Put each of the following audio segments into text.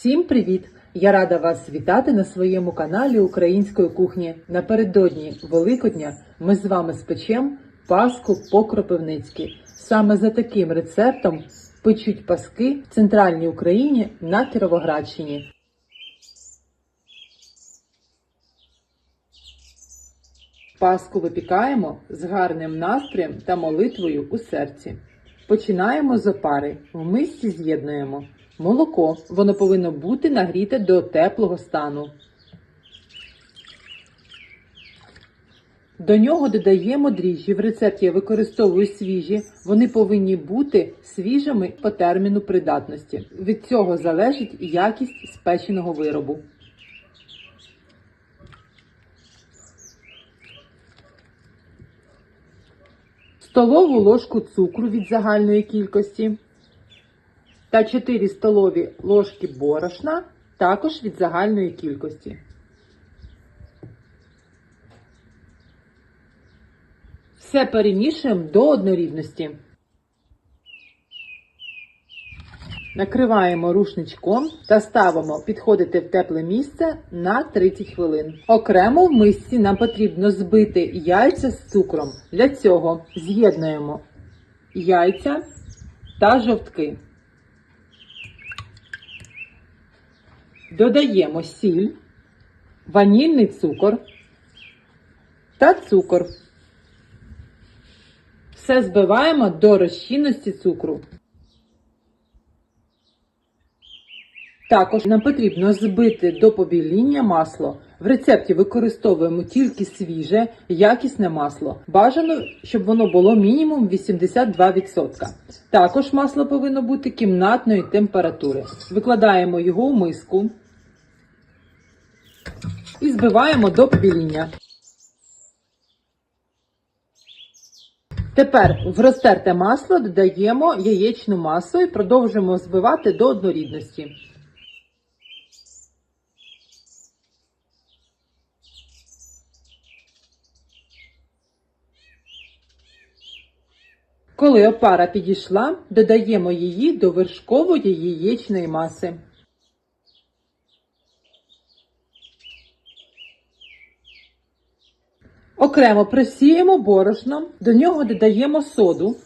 Всім привіт! Я рада вас вітати на своєму каналі Української кухні. Напередодні Великодня ми з вами спечем паску по-кропивницьки. Саме за таким рецептом печуть паски в центральній Україні на Кіровоградщині. Паску випікаємо з гарним настроєм та молитвою у серці. Починаємо з опари. В мисці з'єднуємо молоко. Воно повинно бути нагріте до теплого стану. До нього додаємо дріжджі. В рецепті я використовую свіжі. Вони повинні бути свіжими по терміну придатності. Від цього залежить якість спеченого виробу. Столову ложку цукру від загальної кількості та 4 столові ложки борошна також від загальної кількості. Все перемішуємо до однорідності. Накриваємо рушничком та ставимо підходити в тепле місце на 30 хвилин. Окремо в мисці нам потрібно збити яйця з цукром. Для цього з'єднуємо яйця та жовтки. Додаємо сіль, ванільний цукор та цукор. Все збиваємо до розчинності цукру. Також нам потрібно збити до побіління масло. В рецепті використовуємо тільки свіже, якісне масло. Бажано, щоб воно було мінімум 82%. Також масло повинно бути кімнатної температури. Викладаємо його у миску і збиваємо до побіління. Тепер в розтерте масло додаємо яєчну масу і продовжуємо збивати до однорідності. Коли опара підійшла, додаємо її до вершкової яєчної маси. Окремо просіємо борошно, до нього додаємо соду.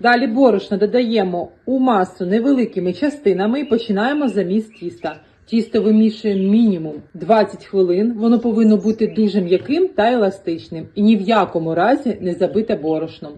Далі борошно додаємо у масу невеликими частинами і починаємо заміс тіста. Тісто вимішуємо мінімум 20 хвилин. Воно повинно бути дуже м'яким та еластичним і ні в якому разі не забите борошном.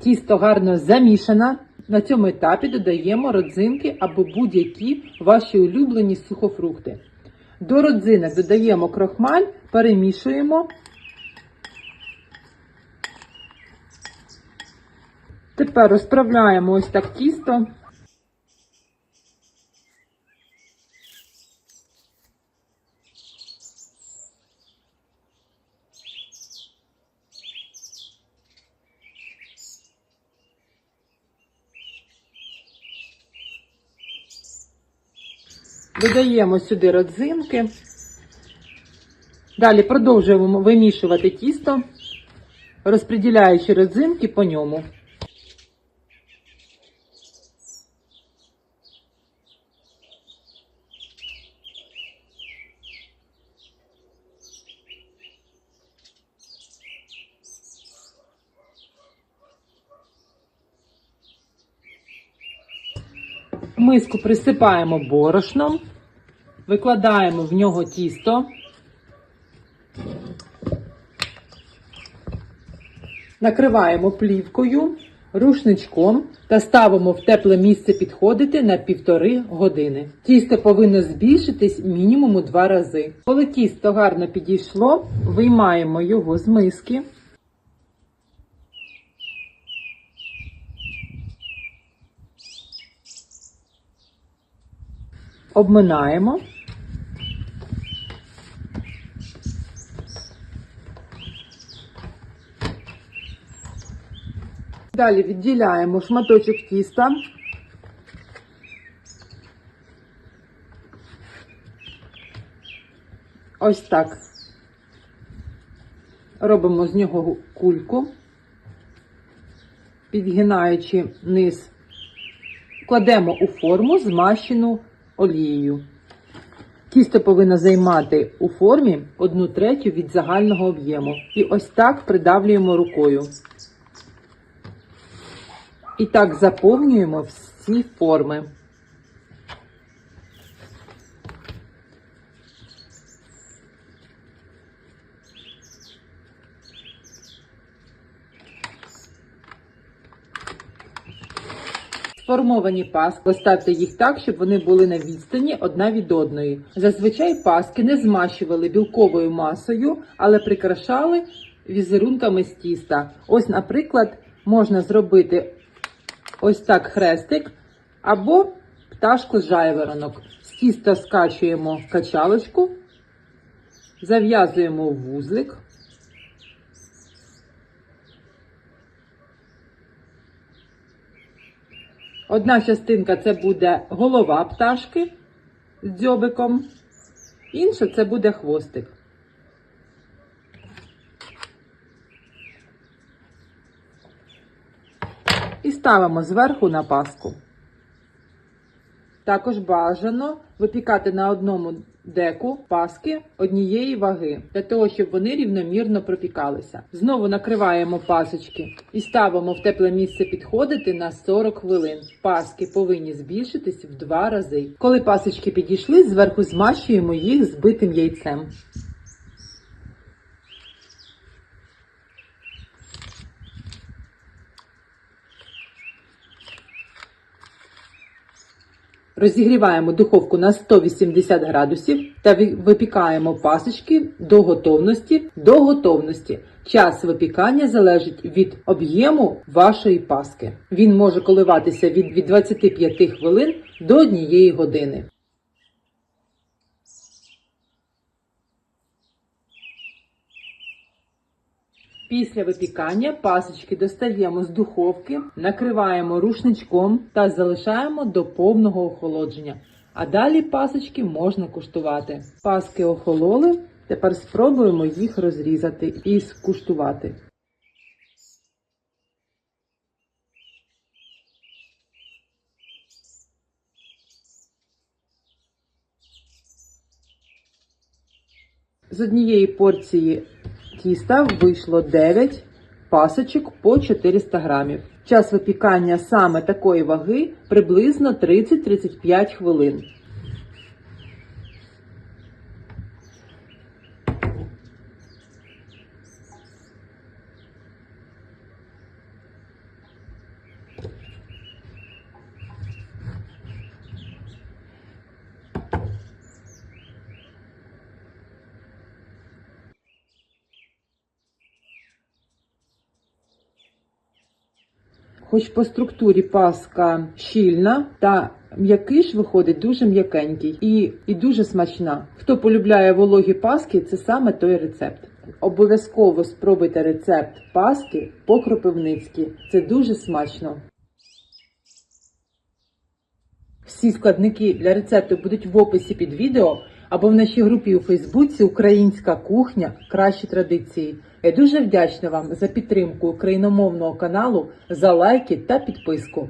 Тісто гарно замішане. На цьому етапі додаємо родзинки або будь-які ваші улюблені сухофрукти. До родзинок додаємо крохмаль, перемішуємо. Тепер розправляємо ось так тісто. Додаємо сюди родзинки. Далі продовжуємо вимішувати тісто, розподіляючи родзинки по ньому. Миску присипаємо борошном, викладаємо в нього тісто. Накриваємо плівкою рушничком та ставимо в тепле місце підходити на півтори години. Тісто повинно збільшитись мінімум у два рази. Коли тісто гарно підійшло, виймаємо його з миски. Обминаємо. Далі відділяємо шматочок тіста. Ось так. Робимо з нього кульку, підгинаючи низ, кладемо у форму, змащену олією. Тісто повинно займати у формі 1 третю від загального об'єму. І ось так придавлюємо рукою. І так заповнюємо всі форми. Сформовані паски поставте їх так, щоб вони були на відстані одна від одної. Зазвичай паски не змащували білковою масою, але прикрашали візерунками з тіста. Ось, наприклад, можна зробити ось так хрестик або пташку з жайворонок. З тіста скачуємо качалочку, зав'язуємо в вузлик. Одна частинка це буде голова пташки з дзьобиком, інша це буде хвостик. І ставимо зверху на паску. Також бажано випікати на одному деку паски однієї ваги, для того, щоб вони рівномірно пропікалися. Знову накриваємо пасочки і ставимо в тепле місце підходити на 40 хвилин. Паски повинні збільшитись в два рази. Коли пасочки підійшли, зверху змащуємо їх збитим яйцем. Розігріваємо духовку на 180 градусів та випікаємо пасочки до готовності. До готовності. Час випікання залежить від об'єму вашої паски. Він може коливатися від, від 25 хвилин до 1 години. Після випікання пасочки достаємо з духовки, накриваємо рушничком та залишаємо до повного охолодження. А далі пасочки можна куштувати. Паски охололи, тепер спробуємо їх розрізати і скуштувати. З однієї порції тіста вийшло 9 пасочок по 400 грамів. Час випікання саме такої ваги приблизно 30-35 хвилин. Хоч по структурі паска щільна та м'якиш виходить дуже м'якенький і, і дуже смачна. Хто полюбляє вологі паски, це саме той рецепт. Обов'язково спробуйте рецепт паски по-кропивницьки. Це дуже смачно. Всі складники для рецепту будуть в описі під відео або в нашій групі у Фейсбуці Українська кухня кращі традиції. Я дуже вдячна вам за підтримку україномовного каналу, за лайки та підписку.